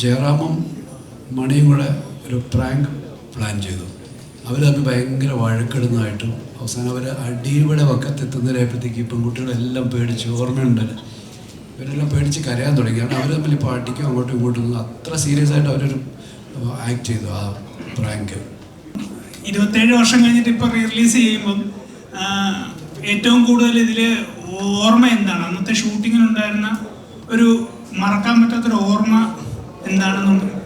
ജയറാമും മണിയും കൂടെ ഒരു പ്രാങ്ക് പ്ലാൻ ചെയ്തു. തമ്മിൽ ഭയങ്കര വഴക്കിടുന്നതായിട്ടും അവസാനം അവർ അടിയുടെ വക്കത്തെത്തുന്നതിനായപ്പോഴത്തേക്ക് പെൺകുട്ടികളെല്ലാം പേടിച്ച് ഓർമ്മയുണ്ടല്ലോ. ഇവരെല്ലാം പേടിച്ച് കരയാൻ തുടങ്ങി. കാരണം അവർ തമ്മിൽ ഇപ്പോൾ അടിക്കും അങ്ങോട്ടും ഇങ്ങോട്ടും അത്ര സീരിയസ് ആയിട്ട് അവരൊരു ആക്ട് ചെയ്തു ആ പ്രാങ്ക് ഇരുപത്തേഴ് വർഷം കഴിഞ്ഞിട്ട് ഇപ്പോൾ റിലീസ് ചെയ്യുമ്പം ഏറ്റവും കൂടുതൽ ഇതിൽ ഓർമ്മ എന്താണ്? അന്നത്തെ ഷൂട്ടിങ്ങിനുണ്ടായിരുന്ന ഒരു മറക്കാൻ പറ്റാത്തൊരു ഓർമ്മ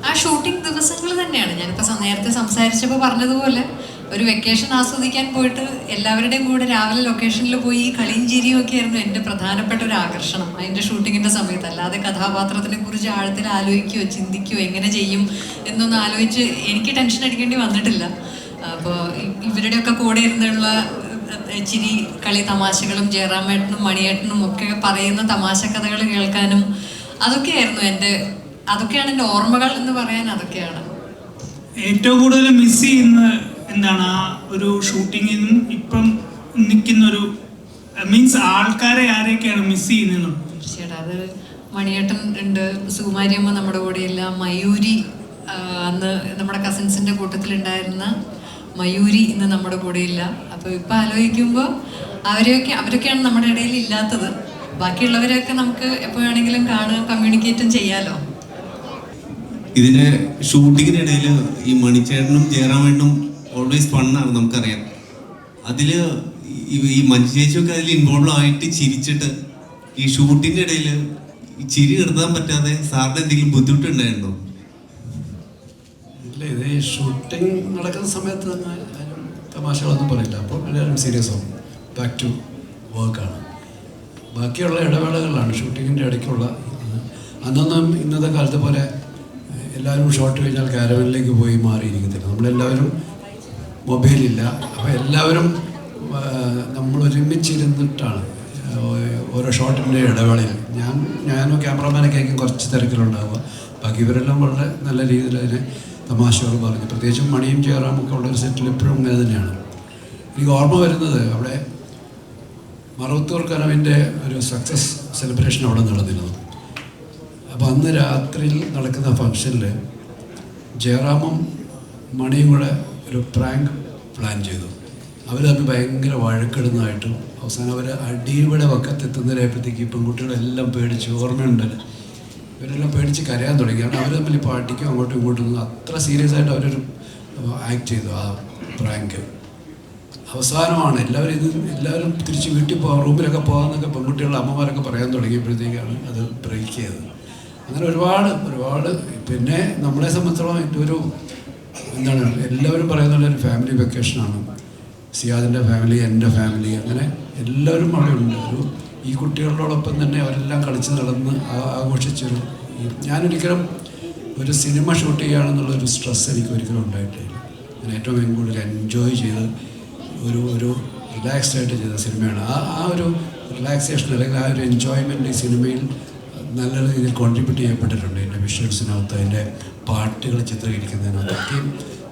ആ ഷൂട്ടിംഗ് ദിവസങ്ങൾ തന്നെയാണ്. ഞാനിപ്പോൾ നേരത്തെ പറഞ്ഞതുപോലെ ഒരു വെക്കേഷൻ ആസ്വദിക്കാൻ പോയിട്ട് എല്ലാവരുടെയും കൂടെ രാവിലെ ലൊക്കേഷനിൽ പോയി കളിയും ചിരിയും ഒക്കെ ആയിരുന്നു എന്റെ പ്രധാനപ്പെട്ട ഒരു ആകർഷണം. അതിന്റെ ഷൂട്ടിങ്ങിന്റെ സമയത്ത്. അല്ലാതെ കഥാപാത്രത്തിനെ കുറിച്ച് ആഴത്തിൽ ആലോചിക്കുകയോ ചിന്തിക്കുകയോ എങ്ങനെ ചെയ്യും എന്നൊന്നും ആലോചിച്ച് എനിക്ക് ടെൻഷൻ അടിക്കേണ്ടി വന്നിട്ടില്ല. അപ്പോൾ ഇവരുടെയൊക്കെ കൂടെ ഇരുന്നുള്ള ചിരി കളി തമാശകളും ജയറാമേട്ടനും മണിയേട്ടനും ഒക്കെ പറയുന്ന തമാശ കഥകൾ കേൾക്കാനും അതൊക്കെയായിരുന്നു എന്റെ അതൊക്കെയാണ് എന്റെ ഓർമ്മകൾ എന്ന് പറയാൻ അതൊക്കെയാണ്. ഏറ്റവും കൂടുതൽ മിസ് ചെയ്യുന്ന എന്താണ് ആ ഒരു ഷൂട്ടിങ്ങിൽ നിന്നും ഇപ്പം നിൽക്കുന്ന ഒരു മീൻസ് ആൾക്കാരെ ആരെയൊക്കെയാണ് മിസ് ചെയ്യുന്നത് തീർച്ചയായിട്ടും. അത് മണിയേട്ടൻ ഉണ്ട് സുകുമാരിയമ്മ നമ്മുടെ കൂടെയില്ല മയൂരി അന്ന് നമ്മുടെ കസിൻസിന്റെ കൂട്ടത്തിലുണ്ടായിരുന്ന മയൂരി ഇന്ന് നമ്മുടെ കൂടെയില്ല. അപ്പോൾ ഇപ്പം ആലോചിക്കുമ്പോൾ അവരെയൊക്കെ അവരൊക്കെയാണ് നമ്മുടെ ഇടയിൽ ഇല്ലാത്തത്. ബാക്കിയുള്ളവരെയൊക്കെ നമുക്ക് എപ്പോഴാണെങ്കിലും കാണുക കമ്മ്യൂണിക്കേറ്റും ചെയ്യാലോ. ഇതിന്റെ ഷൂട്ടിങ്ങിനിടയിൽ ഈ മണിച്ചേട്ടനും ജയറാമേട്ടനും ഓൾവേസ് ഫണ്ണാണ് നമുക്കറിയാം. അതിൽ ഈ- മഞ്ചേച്ചൊക്കെ അതിൽ ഇൻവോൾവ് ആയിട്ട് ചിരിച്ചിട്ട് ഈ ഷൂട്ടിന്റെ ഇടയിൽ ചിരി നിർത്താൻ പറ്റാതെ സാറിന് എന്തെങ്കിലും ബുദ്ധിമുട്ടുണ്ടായിരുന്നോ? ഇല്ല ഇത് ഷൂട്ടിങ് നടക്കുന്ന സമയത്ത് തമാശകളൊന്നും പറയില്ല. അപ്പോൾ എല്ലാവരും സീരിയസ് ആവും. ബാക്ക് ടു വർക്കാണ് ബാക്കിയുള്ള ഇടവേളകളിലാണ് ഷൂട്ടിങ്ങിന്റെ ഇടയ്ക്കുള്ള. അന്നൊന്നും ഇന്നത്തെ കാലത്തെ പോലെ എല്ലാവരും ഷോട്ട് കഴിഞ്ഞാൽ കാരവനിലേക്ക് പോയി മാറിയിരിക്കത്തില്ല. നമ്മളെല്ലാവരും മൊബൈലില്ല. അപ്പോൾ എല്ലാവരും നമ്മൾ ഒരുമിച്ചിരുന്നിട്ടാണ് ഓരോ ഷോട്ടിന്റെ ഇടവേളയിൽ. ഞാൻ ഞാനും ക്യാമറമാനൊക്കെ ആയിരിക്കും കുറച്ച് തിരക്കിലുണ്ടാവുക. ബാക്കി ഇവരെല്ലാം വളരെ നല്ല രീതിയിൽ അതിനെ തമാശകൾ പറഞ്ഞു. പ്രത്യേകിച്ചും മണിയും ചേറാമൊക്കെ ഉള്ള ഒരു സെറ്റിൽ എപ്പോഴും അങ്ങനെ തന്നെയാണ്. എനിക്ക് ഓർമ്മ വരുന്നത് അവിടെ മറവത്തൂർ കനവിന്റെ ഒരു സക്സസ് സെലിബ്രേഷൻ അവിടെ നടന്നിരുന്നു. അപ്പോൾ അന്ന് രാത്രിയിൽ നടക്കുന്ന ഫംഗ്ഷനിൽ ജയറാമും മണിയും കൂടെ ഒരു പ്രാങ്ക് പ്ലാൻ ചെയ്തു. അവർ തമ്മിൽ ഭയങ്കര വഴക്കിടുന്നതായിട്ടും അവസാനം അവർ അടിയുടെ വക്കത്തെത്തുന്നതിനായപ്പോഴത്തേക്ക് ഈ പെൺകുട്ടികളെല്ലാം പേടിച്ച് ഓർമ്മയുണ്ടല്ലോ ഇവരെല്ലാം പേടിച്ച് കരയാൻ തുടങ്ങി. കാരണം അവർ തമ്മിൽ പാട്ടിക്കും അങ്ങോട്ടും ഇങ്ങോട്ടും അത്ര സീരിയസ് ആയിട്ട് അവരൊരു ആക്ട് ചെയ്തു ആ പ്രാങ്ക് അവസാനമാണ് എല്ലാവരും ഇത് എല്ലാവരും തിരിച്ച് വീട്ടിൽ പോകാം റൂമിലൊക്കെ പോകാമെന്നൊക്കെ പെൺകുട്ടികളുടെ അമ്മമാരൊക്കെ പറയാൻ തുടങ്ങിയപ്പോഴത്തേക്കാണ് അത് ബ്രേക്ക് ചെയ്തത്. അങ്ങനെ ഒരുപാട് ഒരുപാട്. പിന്നെ നമ്മളെ സംബന്ധിച്ചോളം എന്റെ ഒരു എന്താണ് എല്ലാവരും പറയുന്ന ഒരു ഫാമിലി വെക്കേഷനാണ് സിയാദിന്റെ ഫാമിലി എന്റെ ഫാമിലി അങ്ങനെ എല്ലാവരും അവിടെ ഉണ്ട്. ഒരു ഈ കുട്ടികളോടൊപ്പം തന്നെ അവരെല്ലാം കളിച്ച് നടന്ന് ആഘോഷിച്ചൊരു ഞാനൊരിക്കലും ഒരു സിനിമ ഷൂട്ട് ചെയ്യുകയാണെന്നുള്ളൊരു സ്ട്രെസ് എനിക്ക് ഒരിക്കലും ഉണ്ടായിട്ടില്ല. ഞാൻ ഏറ്റവും കൂടുതൽ എൻജോയ് ചെയ്ത് ഒരു ഒരു റിലാക്സ്ഡ് ആയിട്ട് ചെയ്ത സിനിമയാണ് ആ ആ ഒരു റിലാക്സേഷൻ അല്ലെങ്കിൽ ആ ഒരു എൻജോയ്മെന്റ് ഈ സിനിമയിൽ നല്ല രീതിയിൽ കോൺട്രിബ്യൂട്ട് ചെയ്യപ്പെട്ടിട്ടുണ്ട് എന്റെ വിഷ്വൽസിനകത്ത് അതിന്റെ പാട്ടുകൾ ചിത്രീകരിക്കുന്നതിനകത്തൊക്കെയും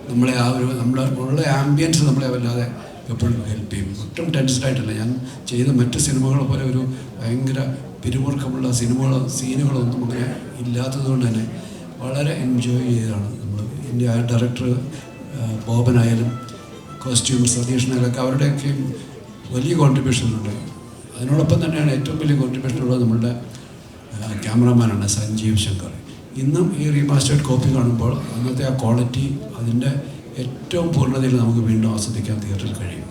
നമ്മളെ ആ ഒരു നമ്മുടെ ഉള്ള ആംബിയൻസ് നമ്മളെ വല്ലാതെ എപ്പോഴും ഹെൽപ്പ് ചെയ്യും. ഒട്ടും ടെൻഷനായിട്ടില്ല ഞാൻ ചെയ്ത മറ്റ് സിനിമകളെ പോലെ ഒരു ഭയങ്കര പിരിമുറുക്കമുള്ള സിനിമകളോ സീനുകളോ ഒന്നും അങ്ങനെ ഇല്ലാത്തതുകൊണ്ട് തന്നെ വളരെ എൻജോയ് ചെയ്താണ് നമ്മൾ എന്റെ ആ ഡയറക്ടർ ബോബനായാലും കോസ്റ്റ്യൂം സതീഷനായാലൊക്കെ അവരുടെയൊക്കെയും വലിയ കോൺട്രിബ്യൂഷനുണ്ട് അതിനോടൊപ്പം തന്നെയാണ് ഏറ്റവും വലിയ കോൺട്രിബ്യൂഷൻ ഉള്ളത് നമ്മളുടെ ക്യാമറമാനാണ് സഞ്ജീവ് ശങ്കർ. ഇന്നും ഈ റീമാസ്റ്റേഡ് കോപ്പി കാണുമ്പോൾ അന്നത്തെ ആ ക്വാളിറ്റി അതിന്റെ ഏറ്റവും പൂർണതയിൽ നമുക്ക് വീണ്ടും ആസ്വദിക്കാൻ തിയേറ്ററിൽ കഴിയും.